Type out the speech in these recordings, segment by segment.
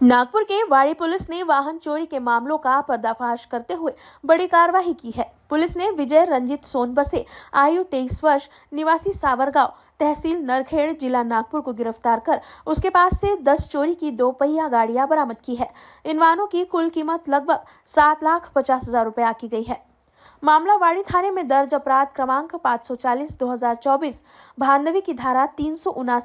नागपुर के वाड़ी पुलिस ने वाहन चोरी के मामलों का पर्दाफाश करते हुए बड़ी कार्रवाई की है। पुलिस ने विजय रंजित सोनबसे, आयु तेईस वर्ष, निवासी सावरगांव, तहसील नरखेड़, जिला नागपुर को गिरफ़्तार कर उसके पास से 10 चोरी की दो पहिया गाड़ियाँ बरामद की है। इन वाहनों की कुल कीमत लगभग सात लाख पचास हज़ार रुपये आकी गई है। मामला वाड़ी थाने में दर्ज अपराध क्रमांक 540 2024 भानवी की धारा तीन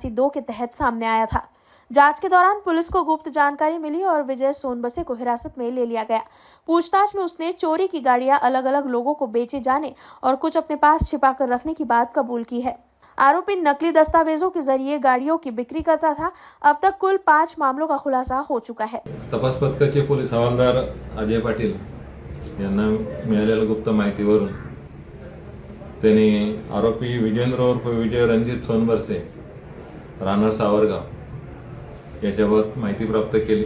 दो के तहत सामने आया था। जाँच के दौरान पुलिस को गुप्त जानकारी मिली और विजय सोनबसे को हिरासत में ले लिया गया। पूछताछ में उसने चोरी की गाड़ियाँ अलग अलग लोगों को बेचे जाने और कुछ अपने पास छिपाकर रखने की बात कबूल की है। आरोपी नकली दस्तावेजों के ज़रिए गाड़ियों की बिक्री करता था। अब तक कुल पाँच मामलों का खुलासा हो चुका है। तपास पथकाचे पोलीस हवालदार अजय पाटील गुप्त माहितीवरून त्यांनी आरोपी विजेंद्र उर्फ़ विजय रणजित सोनबरसे राहणार सावरगाव याच्याबाबत माहिती प्राप्त केली.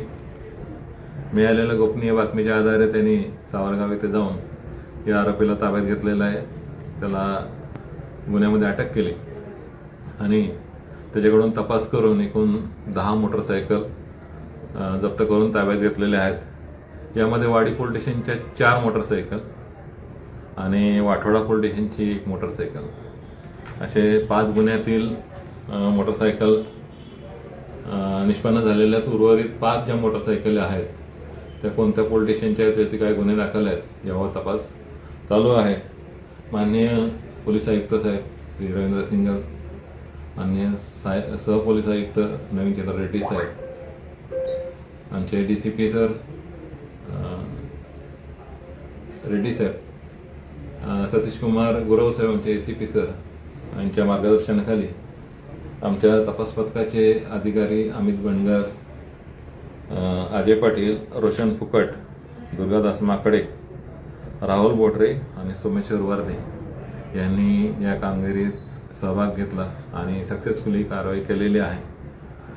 मिळालेल्या गोपनीय बातमीच्या आधारे त्यांनी सावरगाव येथे जाऊन या आरोपीला ताब्यात घेतलेलं आहे. त्याला गुन्ह्यामध्ये अटक केली. आणि त्याच्याकडून तपास करून एकूण दहा मोटरसायकल जप्त करून ताब्यात घेतलेले आहेत. यामध्ये वाडी पोलीस स्टेशनच्या चार मोटरसायकल आणि वाठोडा पोलीस स्टेशनची एक मोटरसायकल. असे पाच गुन्ह्यातील मोटरसायकल निष्पन्न झालेल्या आहेत उर्वरित पाच ज्या मोटरसायकल आहेत त्या कोणत्या पोलीस स्टेशनच्या आहेत त्याचे काय गुन्हे दाखल आहेत यावर तपास चालू आहे. माननीय पोलीस आयुक्त साहेब श्री रवींद्र सिंगल माननीय साय सहपोलीस आयुक्त नवीन चंद्र रेड्डी साहेब आमचे D C P sir Reddy साहेब सतीश कुमार गुरव साहेब आमचे ए सी पी सर यांच्या मार्गदर्शनाखाली आमच्या तपास पथकाचे अधिकारी अमित बनगर अजय पाटील रोशन फुकट दुर्गादास माकडे राहुल बोटरे आणि सोमेश्वर वर्धे यांनी या कामगिरीत सहभाग घेतला आणि सक्सेसफुली कारवाई केलेली आहे.